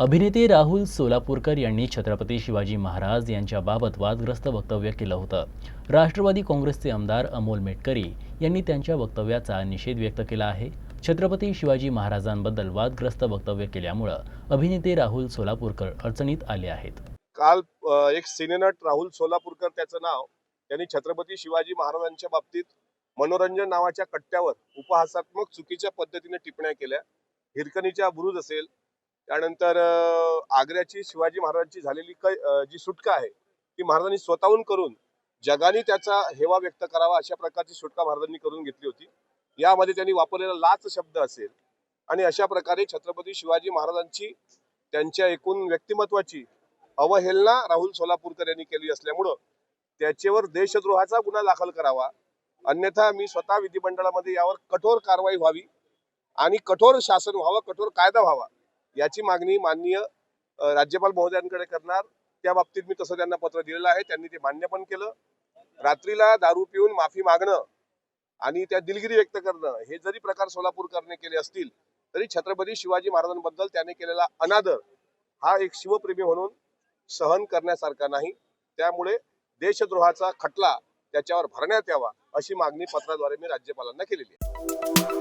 अभिनेते राहुल सोलापूरकर यांनी छत्रपती शिवाजी महाराज यांच्याबाबत वादग्रस्त वक्तव्य केलं होतं. राष्ट्रवादी काँग्रेसचे आमदार अमोल मेटकरी यांनी त्यांच्या वक्तव्याचा निषेध व्यक्त केला आहे. छत्रपती शिवाजी महाराजांबद्दल वादग्रस्त वक्तव्य केल्यामुळं अभिनेते राहुल सोलापूरकर अडचणीत आले आहेत. काल एक सिनेनट राहुल सोलापूरकर त्याचं नाव त्यांनी छत्रपती शिवाजी महाराजांच्या बाबतीत मनोरंजन नावाच्या कट्ट्यावर उपहासात्मक चुकीच्या पद्धतीने टिप्पण्या केल्या. हिरकणीच्या बुरुज असेल त्यानंतर आग्र्याची शिवाजी महाराजांची झालेली जी सुटका आहे ती महाराजांनी स्वतःहून करून जगाने त्याचा हेवा व्यक्त करावा अशा प्रकारची सुटका महाराजांनी करून घेतली होती. यामध्ये त्यांनी वापरलेला लाच शब्द असेल आणि अशा प्रकारे छत्रपती शिवाजी महाराजांची त्यांच्या एकूण व्यक्तिमत्वाची अवहेलना राहुल सोलापूरकर यांनी केली असल्यामुळं त्याच्यावर देशद्रोहाचा गुन्हा दाखल करावा. अन्यथा मी स्वतः विधिमंडळामध्ये यावर कठोर कारवाई व्हावी आणि कठोर शासन व्हावं कठोर कायदा व्हावा. याची मागणी माननीय राज्यपाल महोदयांकडे करणार. त्या बाबतीत मी तसं त्यांना पत्र दिलेलं आहे. त्यांनी ते मान्य पण केलं. रात्रीला दारू पिऊन माफी मागणं आणि त्या दिलगिरी व्यक्त करणं हे जरी प्रकार सोलापूरकरने केले असतील तरी छत्रपती शिवाजी महाराजांबद्दल त्याने केलेला अनादर हा एक शिवप्रेमी म्हणून सहन करण्यासारखा नाही. त्यामुळे देशद्रोहाचा खटला त्याच्यावर भरण्यात यावा अशी मागणी पत्राद्वारे मी राज्यपालांना केलेली आहे.